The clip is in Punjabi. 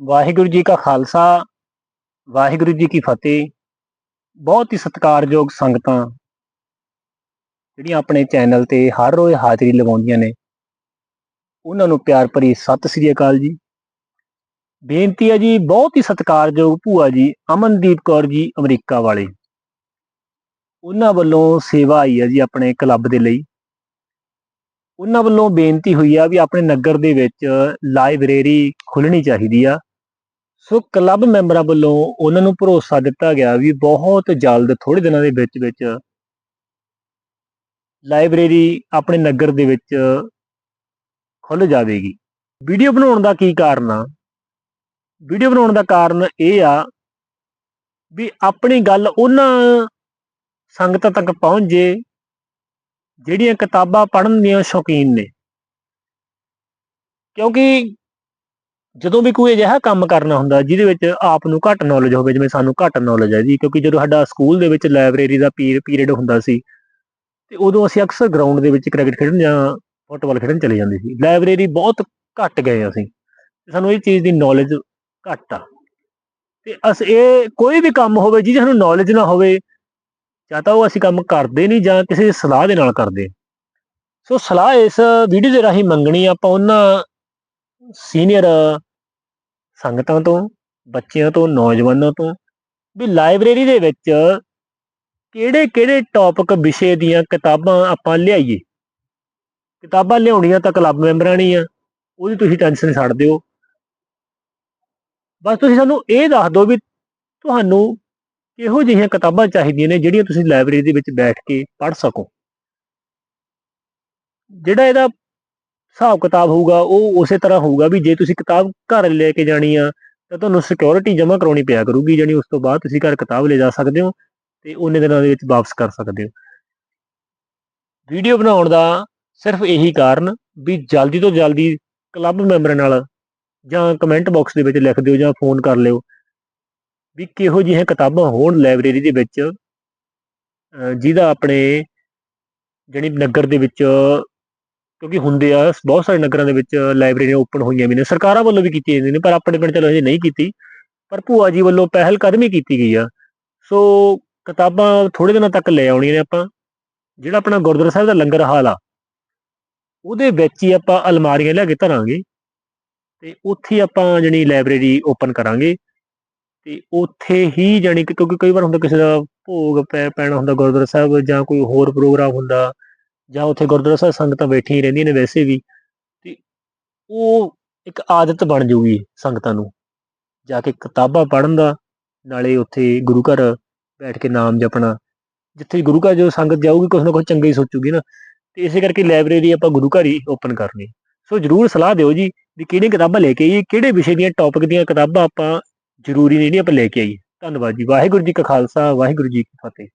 ਵਾਹਿਗੁਰੂ ਜੀ ਕਾ ਖਾਲਸਾ, ਵਾਹਿਗੁਰੂ ਜੀ ਕੀ ਫਤਿਹ। ਬਹੁਤ ਹੀ ਸਤਿਕਾਰਯੋਗ ਸੰਗਤਾਂ ਜਿਹੜੀਆਂ ਆਪਣੇ ਚੈਨਲ ਤੇ ਹਰ ਰੋਜ਼ ਹਾਜ਼ਰੀ ਲਗਾਉਂਦੀਆਂ ਨੇ। ਉਹਨਾਂ ਨੂੰ ਪਿਆਰ ਭਰੀ ਸਤਿ ਸ੍ਰੀ ਅਕਾਲ ਜੀ। ਬੇਨਤੀ ਹੈ ਜੀ, ਬਹੁਤ ਹੀ ਸਤਿਕਾਰਯੋਗ ਭੂਆ ਜੀ ਅਮਨਦੀਪ ਕੌਰ ਜੀ ਅਮਰੀਕਾ ਵਾਲੇ। ਉਹਨਾਂ ਵੱਲੋਂ ਸੇਵਾ ਆਈ ਹੈ ਜੀ ਆਪਣੇ ਕਲੱਬ ਦੇ ਲਈ। ਉਹਨਾਂ ਵੱਲੋਂ ਬੇਨਤੀ ਹੋਈ ਆ ਵੀ ਆਪਣੇ ਨਗਰ ਦੇ ਵਿੱਚ ਲਾਇਬ੍ਰੇਰੀ ਖੁੱਲਣੀ ਚਾਹੀਦੀ ਆ। ਸੋ ਕਲੱਬ ਮੈਂਬਰਾਂ ਵੱਲੋਂ ਉਹਨਾਂ ਨੂੰ ਭਰੋਸਾ ਦਿੱਤਾ ਗਿਆ ਵੀ ਬਹੁਤ ਜਲਦ ਥੋੜੇ ਦਿਨਾਂ ਦੇ ਵਿੱਚ ਵਿੱਚ ਲਾਇਬ੍ਰੇਰੀ ਆਪਣੇ ਨਗਰ ਦੇ ਵਿੱਚ ਖੁੱਲ ਜਾਵੇਗੀ। ਵੀਡੀਓ ਬਣਾਉਣ ਦਾ ਕੀ ਕਾਰਨ ਆ? ਵੀਡੀਓ ਬਣਾਉਣ ਦਾ ਕਾਰਨ ਇਹ ਆ ਵੀ ਆਪਣੀ ਗੱਲ ਉਹਨਾਂ ਸੰਗਤਾਂ ਤੱਕ ਪਹੁੰਚ ਜੇ ਜਿਹੜੀਆਂ ਕਿਤਾਬਾਂ ਪੜ੍ਹਨ ਦੀਆਂ ਸ਼ੌਕੀਨ ਨੇ। ਕਿਉਂਕਿ ਜਦੋਂ ਵੀ ਕੋਈ ਅਜਿਹਾ ਕੰਮ ਕਰਨਾ ਹੁੰਦਾ, ਜਿਹਦੇ ਵਿੱਚ ਆਪ ਨੂੰ ਘੱਟ ਨੌਲੇਜ ਹੋਵੇ, ਜਿਵੇਂ ਸਾਨੂੰ ਘੱਟ ਨੌਲੇਜ ਹੈ ਜੀ, ਕਿਉਂਕਿ ਜਦੋਂ ਸਾਡਾ ਸਕੂਲ ਦੇ ਵਿੱਚ ਲਾਇਬ੍ਰੇਰੀ ਦਾ ਪੀਰੀਅਡ ਹੁੰਦਾ ਸੀ, ਤੇ ਉਦੋਂ ਅਸੀਂ ਅਕਸਰ ਗਰਾਊਂਡ ਦੇ ਵਿੱਚ ਕ੍ਰਿਕਟ ਖੇਡਣ ਜਾਂ ਫੁੱਟਬਾਲ ਖੇਡਣ ਚਲੇ ਜਾਂਦੇ ਸੀ। ਲਾਇਬ੍ਰੇਰੀ ਬਹੁਤ ਘੱਟ ਗਏ ਅਸੀਂ, ਤੇ ਸਾਨੂੰ ਇਹ ਚੀਜ਼ ਦੀ ਨੌਲੇਜ ਘੱਟ ਆ। ਤੇ ਅਸ, ਇਹ ਕੋਈ ਵੀ ਕੰਮ ਹੋਵੇ, ਜਿਹਦੇ ਸਾਨੂੰ ਨੌਲੇਜ ਨਾ ਹੋਵੇ ਜਾਂ ਤਾਂ ਉਹ ਅਸੀਂ ਕੰਮ ਕਰਦੇ ਨਹੀਂ ਜਾਂ ਕਿਸੇ ਦੀ ਸਲਾਹ ਦੇ ਨਾਲ ਕਰਦੇ। ਸੋ ਸਲਾਹ ਇਸ ਵੀਡੀਓ ਦੇ ਰਾਹੀਂ ਮੰਗਣੀ ਆਪਾਂ ਉਹਨਾਂ ਸੀਨੀਅਰ ਸੰਗਤਾਂ ਤੋਂ, ਬੱਚਿਆਂ ਤੋਂ, ਨੌਜਵਾਨਾਂ ਤੋਂ ਵੀ ਲਾਇਬ੍ਰੇਰੀ ਦੇ ਵਿੱਚ ਕਿਹੜੇ ਕਿਹੜੇ ਟੌਪਿਕ ਵਿਸ਼ੇ ਦੀਆਂ ਕਿਤਾਬਾਂ ਆਪਾਂ ਲਿਆਈਏ। ਕਿਤਾਬਾਂ ਲਿਆਉਣੀਆਂ ਤਾਂ ਕਲੱਬ ਮੈਂਬਰਾਂ ਨਹੀਂ ਆ ਉਹਦੀ ਤੁਸੀਂ ਟੈਨਸ਼ਨ ਛੱਡ ਦਿਓ। ਬਸ ਤੁਸੀਂ ਸਾਨੂੰ ਇਹ ਦੱਸ ਦਿਓ ਵੀ ਤੁਹਾਨੂੰ ਕਿਹੋ ਜਿਹੀਆਂ ਕਿਤਾਬਾਂ ਚਾਹੀਦੀਆਂ ਨੇ ਜਿਹੜੀਆਂ ਤੁਸੀਂ ਲਾਇਬ੍ਰੇਰੀ ਦੇ ਵਿੱਚ ਬੈਠ ਕੇ ਪੜ੍ਹ ਸਕੋ? ਜਿਹੜਾ ਇਹਦਾ ਹਿਸਾਬ ਕਿਤਾਬ ਹੋਊਗਾ, ਉਹ ਉਸੇ ਤਰ੍ਹਾਂ ਹੋਊਗਾ ਵੀ ਜੇ ਤੁਸੀਂ ਕਿਤਾਬ ਘਰ ਲੈ ਕੇ ਜਾਣੀ ਆ, ਤਾਂ ਤੁਹਾਨੂੰ ਸਿਕਿਉਰਿਟੀ ਜਮ੍ਹਾਂ ਕਰਾਉਣੀ ਪਿਆ ਕਰੂਗੀ ਜਾਨੀ ਉਸ ਤੋਂ ਬਾਅਦ ਤੁਸੀਂ ਘਰ ਕਿਤਾਬ ਲੈ ਜਾ ਸਕਦੇ ਹੋ ਤੇ ਉਹਨੇ ਦਿਨਾਂ ਦੇ ਵਿੱਚ ਵਾਪਸ ਕਰ ਸਕਦੇ ਹੋ। ਵੀਡੀਓ ਬਣਾਉਣ ਦਾ ਸਿਰਫ ਇਹੀ ਕਾਰਨ ਵੀ ਜਲਦੀ ਤੋਂ ਜਲਦੀ ਕਲੱਬ ਮੈਂਬਰਾਂ ਨਾਲ ਜਾਂ ਕਮੈਂਟ ਬਾਕਸ ਦੇ ਵਿੱਚ ਲਿਖ ਦਿਓ ਜਾਂ ਫੋਨ ਕਰ ਲਿਓ। ਵੀ ਕਿਹੋ ਜਿਹੀਆਂ ਕਿਤਾਬਾਂ ਹੋਣ ਲਾਇਬ੍ਰੇਰੀ ਦੇ ਵਿੱਚ ਜਿਹਦਾ ਆਪਣੇ ਜਿਹੜੀ ਨਗਰ ਦੇ ਵਿੱਚ, ਕਿਉਂਕਿ ਹੁੰਦੇ ਆ, ਬਹੁਤ ਸਾਰੇ ਨਗਰਾਂ ਦੇ ਵਿੱਚ ਲਾਇਬ੍ਰੇਰੀਆਂ ਓਪਨ ਹੋਈਆਂ ਵੀ ਨੇ, ਸਰਕਾਰਾਂ ਵੱਲੋਂ ਵੀ ਕੀਤੀਆਂ ਜਾਂਦੀਆਂ ਨੇ, ਪਰ ਆਪਣੇ ਪਿੰਡ ਚਲੋ ਅਜੇ ਨਹੀਂ ਕੀਤੀ, ਪਰ ਭੂਆ ਜੀ ਵੱਲੋਂ ਪਹਿਲ ਕਦਮੀ ਕੀਤੀ ਗਈ ਆ। ਸੋ ਕਿਤਾਬਾਂ ਥੋੜੇ ਦਿਨਾਂ ਤੱਕ ਲੈ ਆਉਣੀਆਂ ਨੇ ਆਪਾਂ, ਜਿਹੜਾ ਆਪਣਾ ਗੁਰਦੁਆਰਾ ਸਾਹਿਬ ਦਾ ਲੰਗਰ ਹਾਲ ਆ, ਉਹਦੇ ਵਿੱਚ ਹੀ ਆਪਾਂ ਅਲਮਾਰੀਆਂ ਲਿਆ ਕੇ ਧਰਾਂਗੇ, ਤੇ ਉੱਥੇ ਆਪਾਂ ਜਣੀ ਲਾਇਬ੍ਰੇਰੀ ਓਪਨ ਕਰਾਂਗੇ। ਤੇ ਉੱਥੇ ਹੀ ਜਾਣੀ ਕਿ ਕਿਉਂਕਿ ਕਈ ਵਾਰ ਹੁੰਦਾ ਕਿਸੇ ਦਾ ਭੋਗ ਪੈ, ਪੈਣਾ ਹੁੰਦਾ ਗੁਰਦੁਆਰਾ ਸਾਹਿਬ ਜਾਂ ਕੋਈ ਹੋਰ ਪ੍ਰੋਗਰਾਮ ਹੁੰਦਾ ਜਾਂ ਉੱਥੇ ਗੁਰਦੁਆਰਾ ਸਾਹਿਬ ਸੰਗਤਾਂ ਬੈਠੀਆਂ ਰਹਿੰਦੀਆਂ ਨੇ ਵੈਸੇ ਵੀ, ਤੇ ਉਹ ਇੱਕ ਆਦਤ ਬਣ ਜੂਗੀ ਸੰਗਤਾਂ ਨੂੰ, ਜਾ ਕੇ ਕਿਤਾਬਾਂ ਪੜ੍ਹਨ ਦਾ, ਨਾਲੇ ਉੱਥੇ ਗੁਰੂ ਘਰ ਬੈਠ ਕੇ ਨਾਮ ਜਪਣਾ, ਜਿੱਥੇ ਗੁਰੂ ਘਰ ਜੋ ਸੰਗਤ ਜਾਊਗੀ ਕੁਛ ਨਾ ਕੁਛ ਚੰਗਾ ਹੀ ਸੋਚੂਗੀ ਨਾ, ਤੇ ਇਸੇ ਕਰਕੇ ਲਾਇਬ੍ਰੇਰੀ ਆਪਾਂ ਗੁਰੂ ਘਰ ਹੀ ਓਪਨ ਕਰਨੀ, ਸੋ ਜਰੂਰ ਸਲਾਹ ਦਿਓ ਜੀ ਵੀ ਕਿਹੜੀਆਂ ਕਿਤਾਬਾਂ ਲੈ ਕੇ ਆਈਏ, ਕਿਹੜੇ ਵਿਸ਼ੇ ਦੀਆਂ ਟੌਪਿਕ ਦੀਆਂ ਕਿਤਾਬਾਂ ਆਪਾਂ ਜ਼ਰੂਰੀ ਨਹੀਂ ਜਿਹੜੀਆਂ ਆਪਾਂ ਲੈ ਕੇ ਆਈਏ। ਧੰਨਵਾਦ ਜੀ। ਵਾਹਿਗੁਰੂ ਜੀ ਕਾ ਖਾਲਸਾ, ਵਾਹਿਗੁਰੂ ਜੀ ਕੀ ਫਤਿਹ।